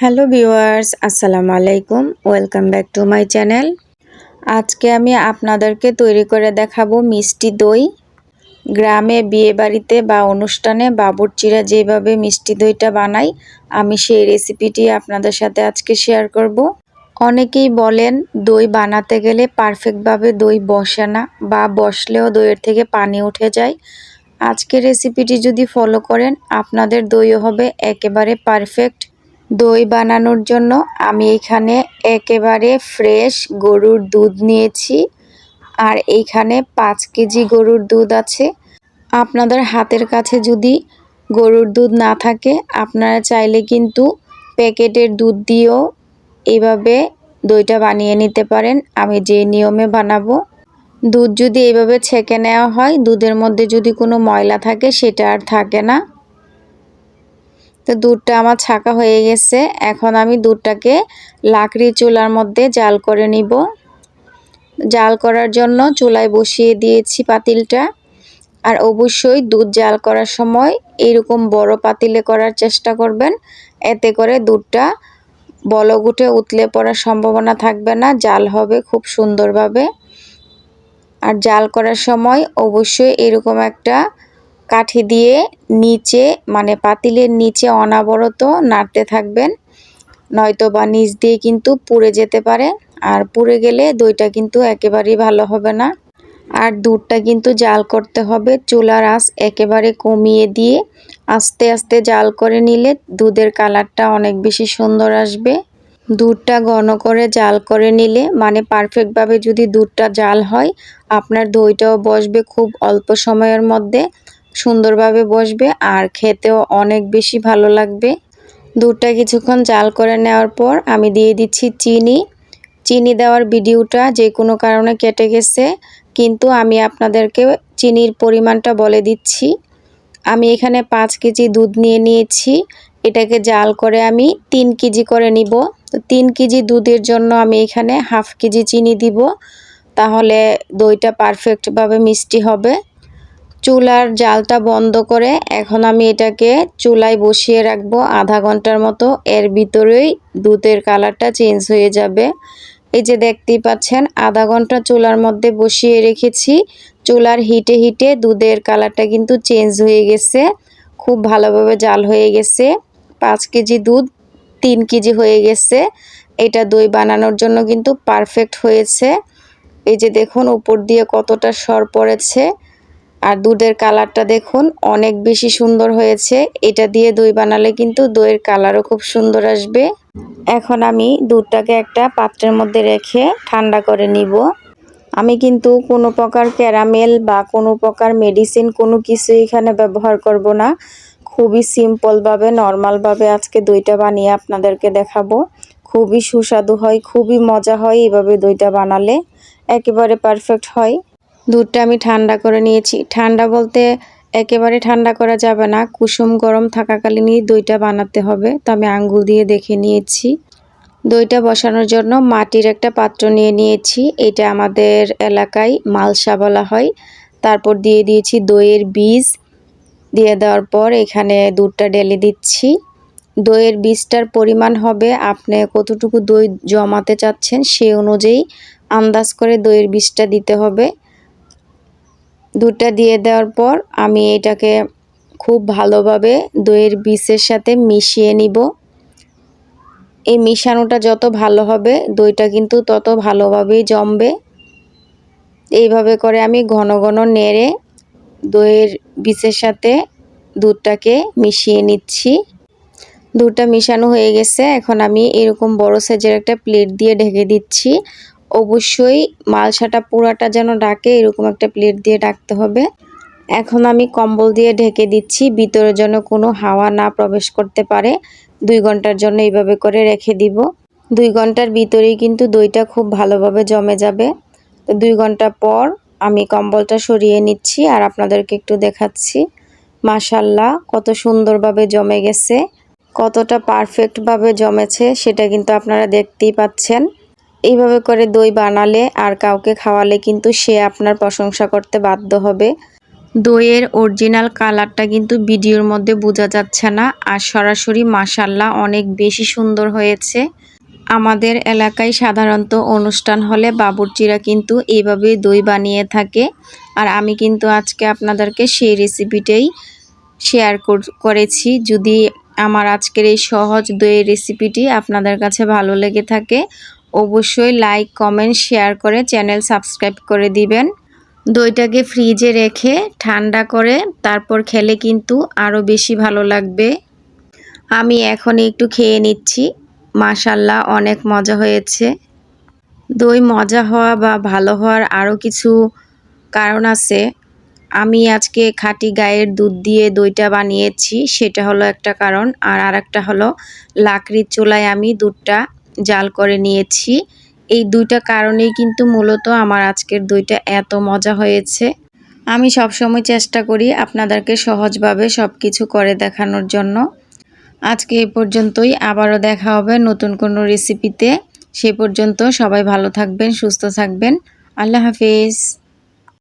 Hello viewers আসসালামু আলাইকুম welcome back to my channel আজকে আমি আপনাদেরকে তৈরি করে দেখাবো মিষ্টি দই। গ্রামে বিয়ে বাড়িতে বা অনুষ্ঠানে বাবুরচিরা যেভাবে মিষ্টি দইটা বানাই আমি সেই রেসিপিটি আপনাদের সাথে আজকে শেয়ার করব। অনেকেই বলেন, দই বানাতে গেলে পারফেক্টভাবে দই বসে না বা বসলেও দইয়ের থেকে পানি উঠে যায়। আজকের রেসিপিটি যদি ফলো করেন, আপনাদের দইও হবে একেবারে পারফেক্ট দই বানানোর জন্য আমি এখানে একেবারে ফ্রেশ গরুর দুধ নিয়েছি। আর এইখানে পাঁচ কেজি গরুর দুধ আছে। আপনাদের হাতের কাছে যদি গরুর দুধ না থাকে, আপনারা চাইলে কিন্তু প্যাকেটের দুধ দিয়েও এভাবে দইটা বানিয়ে নিতে পারেন। আমি যে নিয়মে বানাবো। দুধ যদি এইভাবে ছেঁকে নেওয়া হয়, দুধের মধ্যে যদি কোনো ময়লা থাকে, সেটা আর থাকে না। তো দুধটা আমার ছাকা হয়ে গেছে। এখন আমি দুধটাকে লাকড়ি চুলার মধ্যে জাল করে নিব। জাল করার জন্য চুলায় বসিয়ে দিয়েছি পাতিলটা। আর অবশ্যই দুধ জাল করার সময় এরকম বড় পাতিলে করার চেষ্টা করবেন। এতে করে দুধটা বলক উঠে উতলে পড়ার সম্ভাবনা থাকবে না, জাল হবে খুব সুন্দরভাবে। আর জাল করার সময় অবশ্যই এরকম একটা কাঠি দিয়ে নিচে মানে পাতিলের নিচে অনাবরত নাড়তে থাকবেন। নয়তো বা নিচ দিয়ে কিন্তু পুড়ে যেতে পারে। আর পুড়ে গেলে দইটা কিন্তু একেবারেই ভালো হবে না। আর দুধটা কিন্তু জাল করতে হবে। চুলার আঁচ একেবারে কমিয়ে দিয়ে আস্তে আস্তে জাল করে নিলে দুধের কালারটা অনেক বেশি সুন্দর আসবে। দুধটা ঘন করে জাল করে নিলে মানে পারফেক্টভাবে যদি দুধটা জাল হয়, আপনার দইটাও বসবে খুব অল্প সময়ের মধ্যে। সুন্দরভাবে বসবে আর খেতেও অনেক বেশি ভালো লাগবে। দুধটা কিছুক্ষণ জাল করে নেওয়ার পর আমি দিয়ে দিচ্ছি চিনি। চিনি দেওয়ার ভিডিওটা যে কোনো কারণে কেটে গেছে, কিন্তু আমি আপনাদেরকে চিনির পরিমাণটা বলে দিচ্ছি। আমি এখানে পাঁচ কেজি দুধ নিয়ে নিয়েছি। এটাকে জাল করে আমি তিন কেজি করে নিব। তো তিন কেজি দুধের জন্য আমি এখানে হাফ কেজি চিনি দিব। তাহলে দইটা পারফেক্টভাবে মিষ্টি হবে। চুলার জালটা বন্ধ করে এখন আমি এটাকে চুলায় বসিয়ে রাখব আধা ঘণ্টার মতো। এর ভিতরেই দুধের কালারটা চেঞ্জ হয়ে যাবে। এই যে দেখতেই পাচ্ছেন, আধা ঘণ্টা চুলার মধ্যে বসিয়ে রেখেছি। চুলার হিটে হিটে দুধের কালারটা কিন্তু চেঞ্জ হয়ে গেছে। খুব ভালোভাবে জাল হয়ে গেছে। পাঁচ কেজি দুধ তিন কেজি হয়ে গেছে। এটা দই বানানোর জন্য কিন্তু পারফেক্ট হয়েছে। এই যে দেখুন, উপর দিয়ে কতটা সর পড়েছে। আর দুধের কালারটা দেখুন, অনেক বেশি সুন্দর হয়েছে। এটা দিয়ে দই বানালে কিন্তু দইয়ের কালারও খুব সুন্দর আসবে। এখন আমি দুধটাকে একটা পাত্রের মধ্যে রেখে ঠান্ডা করে নিব। আমি কিন্তু কোনো প্রকার ক্যারামেল বা কোনো প্রকার মেডিসিন কোনো কিছু এখানে ব্যবহার করব না। খুবই সিম্পলভাবে, নর্মালভাবে আজকে দইটা বানিয়ে আপনাদেরকে দেখাবো। খুবই সুস্বাদু হয়, খুবই মজা হয় এভাবে দইটা বানালে। একেবারে পারফেক্ট হয়। দুধটা আমি ঠান্ডা করে নিয়েছি। ঠান্ডা বলতে একেবারে ঠান্ডা করা যাবে না। কুসুম গরম থাকাকালীনই দইটা বানাতে হবে। তো আমি আঙ্গুল দিয়ে দেখে নিয়েছি। দইটা বসানোর জন্য মাটির একটা পাত্র নিয়ে নিয়েছি। এটা আমাদের এলাকায় মালসা বলা হয়। তারপর দিয়ে দিয়েছি দইয়ের বীজ। দিয়ে দেওয়ার পর এখানে দুধটা ডেলে দিচ্ছি। দইয়ের বীজটার পরিমাণ হবে, আপনি কতটুকু দই জমাতে চাচ্ছেন সেই অনুযায়ী আন্দাজ করে দইয়ের বীজটা দিতে হবে। দুধটা দিয়ে দেওয়ার পর আমি এটাকে খুব ভালোভাবে দইয়ের বিষের সাথে মিশিয়ে নিব। এই মিশানোটা যত ভালো হবে, দইটা কিন্তু তত ভালোভাবেই জমবে। এইভাবে করে আমি ঘন ঘন নেড়ে দইয়ের বিষের সাথে দুধটাকে মিশিয়ে নিচ্ছি। দুধটা মিশানো হয়ে গেছে, এখন আমি এরকম বড় সাইজের একটা প্লেট দিয়ে ঢেকে দিচ্ছি। অবশ্যই মালসাটা পুরাটা যেন ডাকে, এরকম একটা প্লেট দিয়ে ডাকতে হবে। এখন আমি কম্বল দিয়ে ঢেকে দিচ্ছি, ভিতরে যেন কোনো হাওয়া না প্রবেশ করতে পারে। দুই ঘণ্টার জন্য এইভাবে করে রেখে দিব। দুই ঘণ্টার ভিতরেই কিন্তু দইটা খুব ভালোভাবে জমে যাবে। তো দুই ঘণ্টা পর আমি কম্বলটা সরিয়ে নিচ্ছি আর আপনাদেরকে একটু দেখাচ্ছি। মাশাল্লাহ, কত সুন্দরভাবে জমে গেছে। কতটা পারফেক্টভাবে জমেছে, সেটা কিন্তু আপনারা দেখতেই পাচ্ছেন। এইভাবে করে দই বানালে আর কাউকে খাওয়ালে কিন্তু সে আপনার প্রশংসা করতে বাধ্য হবে। দইয়ের অরিজিনাল কালারটা কিন্তু ভিডিওর মধ্যে বোঝা যাচ্ছে না আর সরাসরি মাসাল্লাহ অনেক বেশি সুন্দর হয়েছে। আমাদের এলাকায় সাধারণত অনুষ্ঠান হলে বাবুর্চিরা কিন্তু এইভাবে দই বানিয়ে থাকে। আর আমি কিন্তু আজকে আপনাদেরকে সেই রেসিপিটাই শেয়ার করেছি। যদি আমার আজকের এই সহজ দইয়ের রেসিপিটি আপনাদের কাছে ভালো লেগে থাকে অবশ্যই লাইক কমেন্ট শেয়ার করে চ্যানেল সাবস্ক্রাইব করে দিবেন। দইটাকে ফ্রিজে রেখে ঠান্ডা করে তারপর খেলে কিন্তু আরও বেশি ভালো লাগবে। আমি এখন একটু খেয়ে নিচ্ছি। মাশাল্লাহ অনেক মজা হয়েছে। দই মজা হওয়া বা ভালো হওয়ার আরও কিছু কারণ আছে। আমি আজকে খাঁটি গায়ের দুধ দিয়ে দইটা বানিয়েছি, সেটা হলো একটা কারণ। আর আরেকটা হলো, লাকড়ির চুলায় আমি দুধটা জাল করে নিয়েছি। এই দুইটা কারণেই কিন্তু মূলত আমার আজকের দুইটা এত মজা হয়েছে। আমি সবসময় চেষ্টা করি আপনাদেরকে সহজভাবে সব কিছু করে দেখানোর জন্য। আজকে এ পর্যন্তই। আবারও দেখা হবে নতুন কোনো রেসিপিতে সে পর্যন্ত সবাই ভালো থাকবেন, সুস্থ থাকবেন। আল্লাহ হাফিজ।